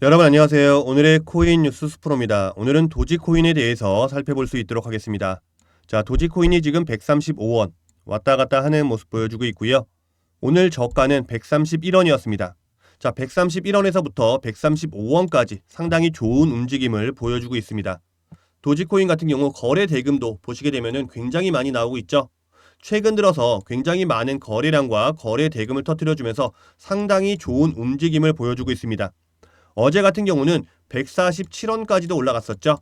여러분 안녕하세요. 오늘의 코인 뉴스 스프로입니다. 오늘은 도지코인에 대해서 살펴볼 수 있도록 하겠습니다. 자, 도지코인이 지금 135원 왔다 갔다 하는 모습 보여주고 있고요. 오늘 저가는 131원이었습니다. 자, 131원에서부터 135원까지 상당히 좋은 움직임을 보여주고 있습니다. 도지코인 같은 경우 거래 대금도 보시게 되면은 굉장히 많이 나오고 있죠. 최근 들어서 굉장히 많은 거래량과 거래 대금을 터뜨려주면서 상당히 좋은 움직임을 보여주고 있습니다. 어제 같은 경우는 147원까지도 올라갔었죠.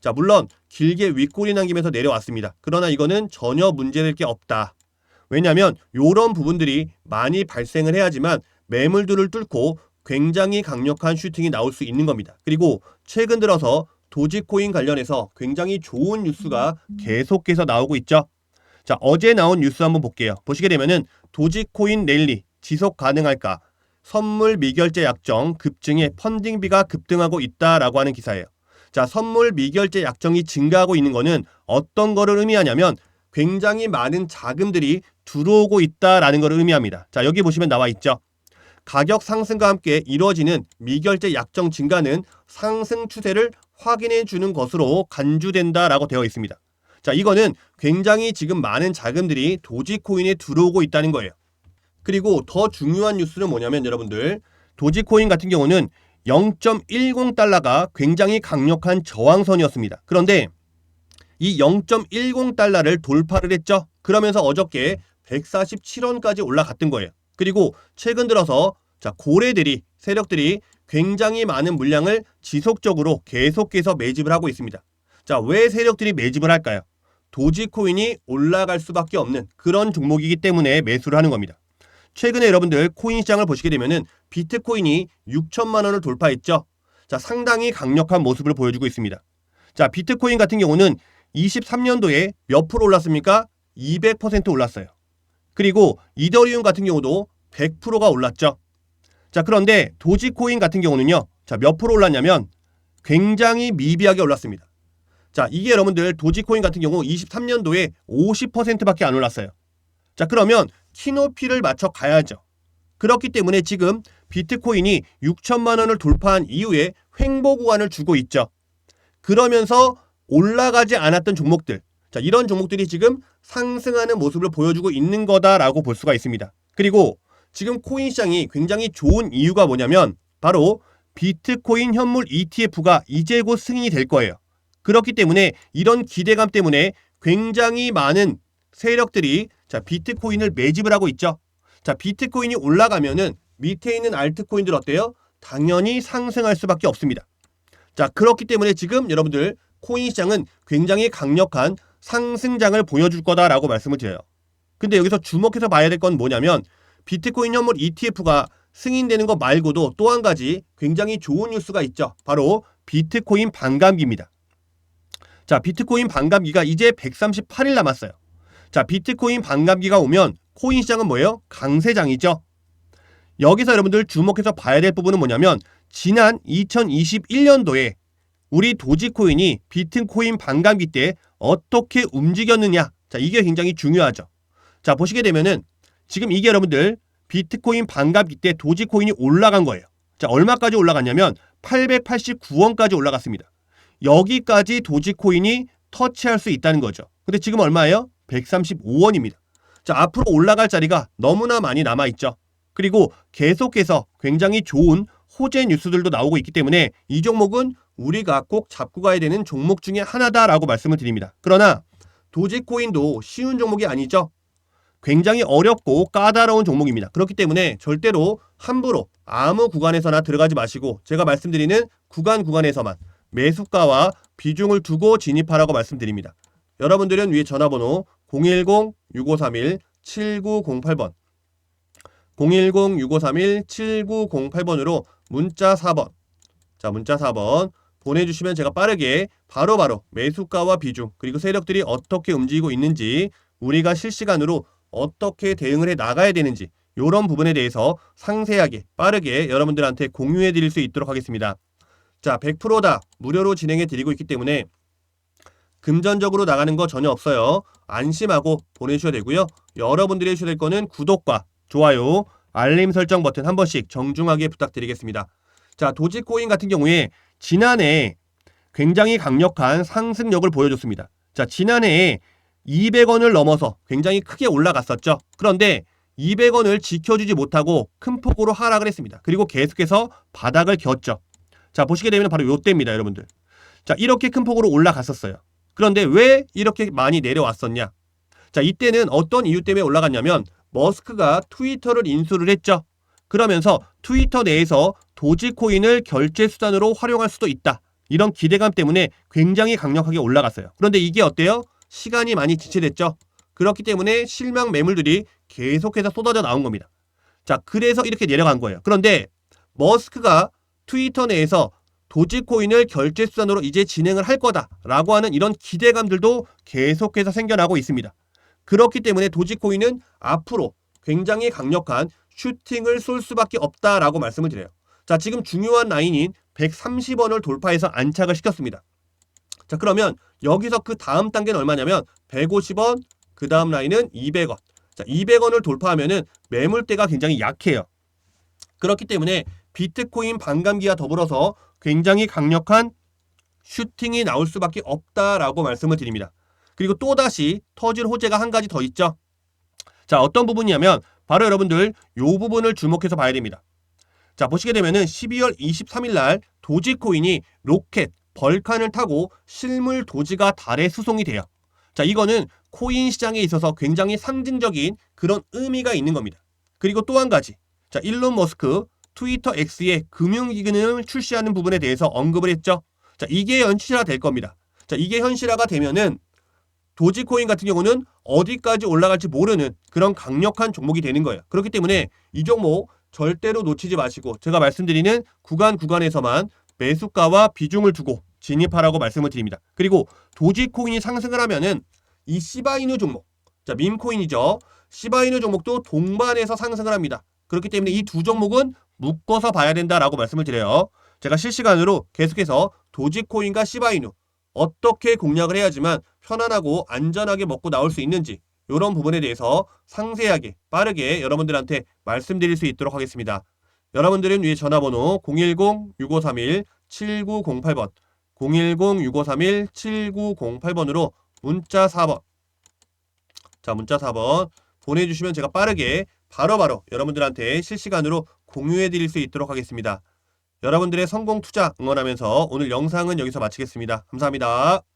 자, 물론 길게 윗골이 남기면서 내려왔습니다. 그러나 이거는 전혀 문제될 게 없다. 왜냐하면 이런 부분들이 많이 발생을 해야지만 매물들을 뚫고 굉장히 강력한 슈팅이 나올 수 있는 겁니다. 그리고 최근 들어서 도지코인 관련해서 굉장히 좋은 뉴스가 계속해서 나오고 있죠. 자, 어제 나온 뉴스 한번 볼게요. 보시게 되면은 도지코인 랠리 지속 가능할까? 선물 미결제 약정 급증에 펀딩비가 급등하고 있다라고 하는 기사예요. 자, 선물 미결제 약정이 증가하고 있는 거는 어떤 거를 의미하냐면 굉장히 많은 자금들이 들어오고 있다라는 것을 의미합니다. 자, 여기 보시면 나와 있죠. 가격 상승과 함께 이루어지는 미결제 약정 증가는 상승 추세를 확인해 주는 것으로 간주된다라고 되어 있습니다. 자, 이거는 굉장히 지금 많은 자금들이 도지코인에 들어오고 있다는 거예요. 그리고 더 중요한 뉴스는 뭐냐면 여러분들 도지코인 같은 경우는 0.10달러가 굉장히 강력한 저항선이었습니다. 그런데 이 0.10달러를 돌파를 했죠. 그러면서 어저께 147원까지 올라갔던 거예요. 그리고 최근 들어서 자 고래들이 세력들이 굉장히 많은 물량을 지속적으로 계속해서 매집을 하고 있습니다. 자, 왜 세력들이 매집을 할까요? 도지코인이 올라갈 수밖에 없는 그런 종목이기 때문에 매수를 하는 겁니다. 최근에 여러분들 코인 시장을 보시게 되면은 비트코인이 6천만 원을 돌파했죠. 자, 상당히 강력한 모습을 보여주고 있습니다. 자, 비트코인 같은 경우는 23년도에 몇 프로 올랐습니까? 200% 올랐어요. 그리고 이더리움 같은 경우도 100%가 올랐죠. 자, 그런데 도지코인 같은 경우는요. 자, 몇 프로 올랐냐면 굉장히 미비하게 올랐습니다. 자, 이게 여러분들 도지코인 같은 경우 23년도에 50%밖에 안 올랐어요. 자, 그러면 키높이를 맞춰 가야죠. 그렇기 때문에 지금 비트코인이 6천만 원을 돌파한 이후에 횡보 구간을 주고 있죠. 그러면서 올라가지 않았던 종목들, 자, 이런 종목들이 지금 상승하는 모습을 보여주고 있는 거다라고 볼 수가 있습니다. 그리고 지금 코인 시장이 굉장히 좋은 이유가 뭐냐면 바로 비트코인 현물 ETF가 이제 곧 승인이 될 거예요. 그렇기 때문에 이런 기대감 때문에 굉장히 많은 세력들이 자, 비트코인을 매집을 하고 있죠. 자, 비트코인이 올라가면은 밑에 있는 알트코인들 어때요? 당연히 상승할 수밖에 없습니다. 자, 그렇기 때문에 지금 여러분들 코인 시장은 굉장히 강력한 상승장을 보여줄 거다라고 말씀을 드려요. 근데 여기서 주목해서 봐야 될 건 뭐냐면 비트코인 현물 ETF가 승인되는 것 말고도 또 한 가지 굉장히 좋은 뉴스가 있죠. 바로 비트코인 반감기입니다. 자, 비트코인 반감기가 이제 138일 남았어요. 자, 비트코인 반감기가 오면 코인 시장은 뭐예요? 강세장이죠. 여기서 여러분들 주목해서 봐야 될 부분은 뭐냐면 지난 2021년도에 우리 도지코인이 비트코인 반감기 때 어떻게 움직였느냐. 자, 이게 굉장히 중요하죠. 자, 보시게 되면은 지금 이게 여러분들 비트코인 반감기 때 도지코인이 올라간 거예요. 자, 얼마까지 올라갔냐면 889원까지 올라갔습니다. 여기까지 도지코인이 터치할 수 있다는 거죠. 근데 지금 얼마예요? 135원입니다. 자, 앞으로 올라갈 자리가 너무나 많이 남아 있죠. 그리고 계속해서 굉장히 좋은 호재 뉴스들도 나오고 있기 때문에 이 종목은 우리가 꼭 잡고 가야 되는 종목 중에 하나다라고 말씀을 드립니다. 그러나 도지코인도 쉬운 종목이 아니죠. 굉장히 어렵고 까다로운 종목입니다. 그렇기 때문에 절대로 함부로 아무 구간에서나 들어가지 마시고 제가 말씀드리는 구간 구간에서만 매수가와 비중을 두고 진입하라고 말씀드립니다. 여러분들은 위에 전화번호 010-6531-7908번 010-6531-7908번으로 문자 4번 자 문자 4번 보내주시면 제가 빠르게 바로바로 바로 매수가와 비중 그리고 세력들이 어떻게 움직이고 있는지 우리가 실시간으로 어떻게 대응을 해 나가야 되는지 이런 부분에 대해서 상세하게 빠르게 여러분들한테 공유해 드릴 수 있도록 하겠습니다. 자 100%다 무료로 진행해 드리고 있기 때문에 금전적으로 나가는 거 전혀 없어요. 안심하고 보내주셔야 되고요. 여러분들이 해주셔야 될 거는 구독과 좋아요, 알림 설정 버튼 한 번씩 정중하게 부탁드리겠습니다. 자, 도지코인 같은 경우에 지난해 굉장히 강력한 상승력을 보여줬습니다. 자, 지난해에 200원을 넘어서 굉장히 크게 올라갔었죠. 그런데 200원을 지켜주지 못하고 큰 폭으로 하락을 했습니다. 그리고 계속해서 바닥을 겼죠. 자, 보시게 되면 바로 요때입니다, 여러분들. 자, 이렇게 큰 폭으로 올라갔었어요. 그런데 왜 이렇게 많이 내려왔었냐? 자, 이때는 어떤 이유 때문에 올라갔냐면 머스크가 트위터를 인수를 했죠. 그러면서 트위터 내에서 도지코인을 결제 수단으로 활용할 수도 있다. 이런 기대감 때문에 굉장히 강력하게 올라갔어요. 그런데 이게 어때요? 시간이 많이 지체됐죠. 그렇기 때문에 실망 매물들이 계속해서 쏟아져 나온 겁니다. 자, 그래서 이렇게 내려간 거예요. 그런데 머스크가 트위터 내에서 도지코인을 결제 수단으로 이제 진행을 할 거다라고 하는 이런 기대감들도 계속해서 생겨나고 있습니다. 그렇기 때문에 도지코인은 앞으로 굉장히 강력한 슈팅을 쏠 수밖에 없다라고 말씀을 드려요. 자, 지금 중요한 라인인 130원을 돌파해서 안착을 시켰습니다. 자, 그러면 여기서 그 다음 단계는 얼마냐면 150원, 그 다음 라인은 200원. 자, 200원을 돌파하면은 매물대가 굉장히 약해요. 그렇기 때문에 비트코인 반감기와 더불어서 굉장히 강력한 슈팅이 나올 수밖에 없다라고 말씀을 드립니다. 그리고 또다시 터질 호재가 한 가지 더 있죠. 자, 어떤 부분이냐면 바로 여러분들 요 부분을 주목해서 봐야 됩니다. 자, 보시게 되면은 12월 23일 날 도지코인이 로켓 벌칸을 타고 실물 도지가 달에 수송이 돼요. 자, 이거는 코인 시장에 있어서 굉장히 상징적인 그런 의미가 있는 겁니다. 그리고 또 한 가지. 자, 일론 머스크 트위터 X의 금융 기능을 출시하는 부분에 대해서 언급을 했죠. 자, 이게 현실화 될 겁니다. 자, 이게 현실화가 되면은 도지코인 같은 경우는 어디까지 올라갈지 모르는 그런 강력한 종목이 되는 거예요. 그렇기 때문에 이 종목 절대로 놓치지 마시고 제가 말씀드리는 구간 구간에서만 매수가와 비중을 두고 진입하라고 말씀을 드립니다. 그리고 도지코인이 상승을 하면은 이 시바이누 종목, 자 밈코인이죠. 시바이누 종목도 동반해서 상승을 합니다. 그렇기 때문에 이 두 종목은 묶어서 봐야 된다라고 말씀을 드려요. 제가 실시간으로 계속해서 도지코인과 시바이누 어떻게 공략을 해야지만 편안하고 안전하게 먹고 나올 수 있는지 이런 부분에 대해서 상세하게 빠르게 여러분들한테 말씀드릴 수 있도록 하겠습니다. 여러분들은 위에 전화번호 010-6531-7908번 010-6531-7908번으로 문자 4번 자 문자 4번 보내주시면 제가 빠르게 바로바로 여러분들한테 실시간으로 공유해 드릴 수 있도록 하겠습니다. 여러분들의 성공 투자 응원하면서 오늘 영상은 여기서 마치겠습니다. 감사합니다.